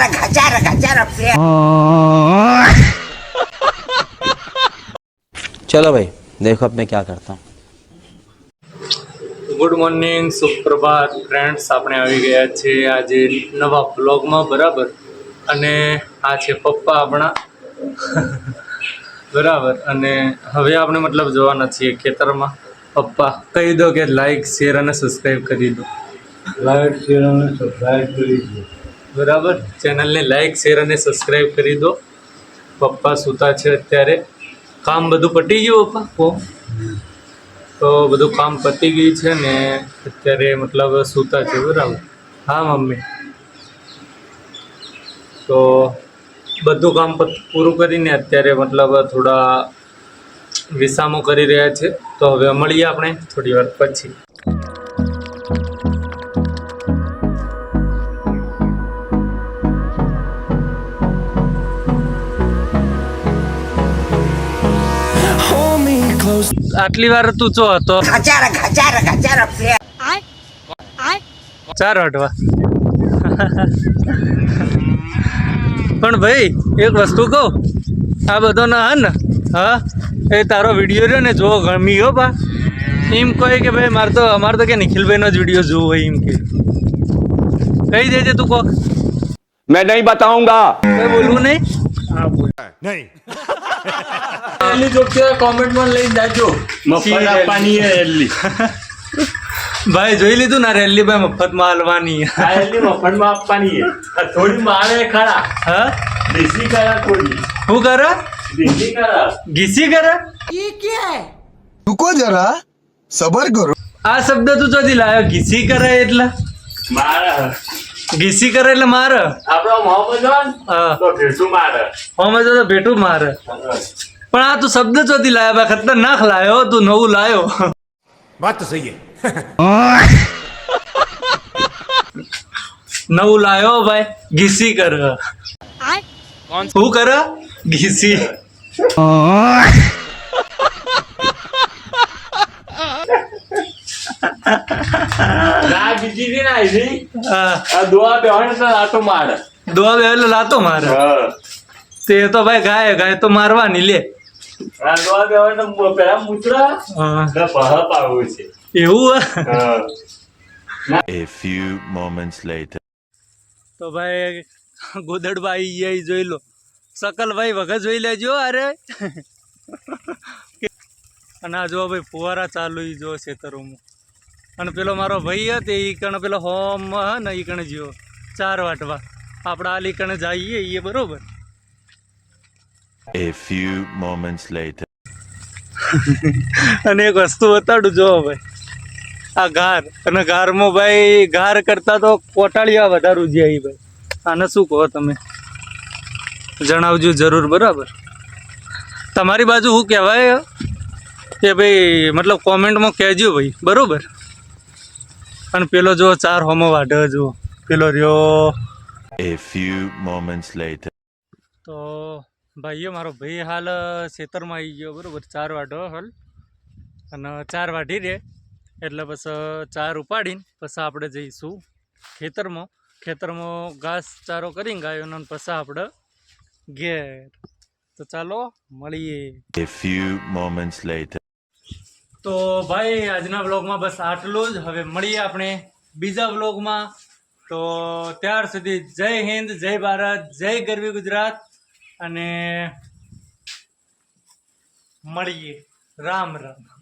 હજાર હજાર હજાર રૂપિયા चलो भाई देखो अब मैं क्या करता हूँ ગુડ મોર્નિંગ સુપ્રભાત ફ્રેન્ડ્સ આપણે આવી ગયા છે આજે નવા બ્લોગમાં બરાબર અને આ છે પપ્પા આપણા બરાબર અને હવે આપણે મતલબ જોવાના છીએ ખેતરમાં પપ્પા કહી દો કે લાઈક શેર અને સબસ્ક્રાઈબ કરી દો લાઈક શેર અને સબસ્ક્રાઈબ કરી દો બરાબર. ચેનલને લાઈક શેર અને સબસ્ક્રાઈબ કરી દો. પપ્પા સૂતા છે અત્યારે. કામ બધું પતી ગયું પપ્પા? તો બધું કામ પતી ગયું છે ને અત્યારે મતલબ સૂતા છે બરાબર. હા, મમ્મી. તો બધું કામ પૂરું કરીને અત્યારે મતલબ થોડા વિસામો કરી રહ્યા છે. તો હવે મળીએ આપણે થોડી વાર પછી. આટલી વાર તું ચો હતો. ખચાર ખચાર ખચાર ચાર હટવા પણ ભાઈ એક વસ્તુ કહું. આ બધો ના હા ને? હા? એ તારો વીડિયો રહ્યો ને જોવો ગમી હો બા. એમ કહે કે ભાઈ મારે તો અમારે તો કે નિખિલભાઈનો જ વીડિયો જોવો હોય એમ કે. કહી દેજે તું કહો મેં નહીં બતાઉંગા. બોલવું નહીં? નહીં. એલી જોક છે કોમેન્ટમાં લઈ જાજો. મફત આપવાની હે એલી ભાઈ જોઈ લીધું ના રેલી ભાઈ મફતમાં હાલવાની. આ એલી મફતમાં આપવાની હે થોડી મારે ખરા. હા? દેશી કરા થોડી હું કરા? દેશી કરા ગીસી કરા? ઈ કે? રુકો જરા સબર કરો. આ શબ્દ તું ચોથી લાયો ઘીસી કરે એટલા? મારા ઘીસી કરે એટલે માર. આપડે તો ભેટું માર. પણ આ તું શબ્દ ચોથી લાયા ભાઈ ખતરનાક લાયો તું નવું લાયો. વાત તો સહી નવું લાયો ભાઈ ઘીસી કર. શું કર? ઘીસી. ના હા, આ દોવા બેવાને તો આ તો મારે. દોવા બે એટલે લાતો મારે. હા. તે તો ભાઈ ગાય ગાય તો મારવાની લે. આ દોવા બેવાને તો પેલા મૂતરા હા, ને બહાર છે. એવું હા. A few moments later. તો ભાઈ ગોદડભાઈ એ જોઈ લો. સકલભાઈ વગર જોઈ લેજો અરે. અને આ જો ભાઈ ફુવારા ચાલુ ઈ જો ખેતરોમાં. અને પેલો મારો ભાઈ હતો એ કણે પેલો હોમ ને એ કણે જ્યો ચાર વાટવા. આપણે આલી કણે જઈએ એ બરોબર? A few moments later. અને એક વસ્તુ બતાડું જો ભાઈ આ ગાર અને ગારમાં ભાઈ ગાર કરતા તો કોટાળિયા વધારું જાય ભાઈ. આને શું કહો તમે? જણાવજો જરૂર બરાબર? તમારી બાજુ શું કહેવાય? કે ભાઈ મતલબ કોમેન્ટમાં કહેજો ભાઈ બરોબર? અને પેલો જો ચાર હોમો વાઢે જો પેલો રહ્યો. A few moments later. તો ભાઈઓ મારો ભાઈ હાલ ખેતરમાં આવી ગયો બરાબર ચાર વાઢો હાલ. અને ચાર વાઢી રે એટલે પછી ચાર ઉપાડીને પછી આપણે જઈશું ખેતરમાં. ખેતરમાં ઘાસ ચારો કરીને ગાયોનો પછી આપણે ઘેર. તો ચાલો મળીએ. A few moments later. તો ભાઈ, આજના બ્લોગમાં બસ આટલું જ. હવે મળીએ આપણે બીજા બ્લોગમાં તો ત્યાર સુધી જય હિન્દ, જય ભારત, જય ગરવી ગુજરાત. અને મળીએ. રામ રામ.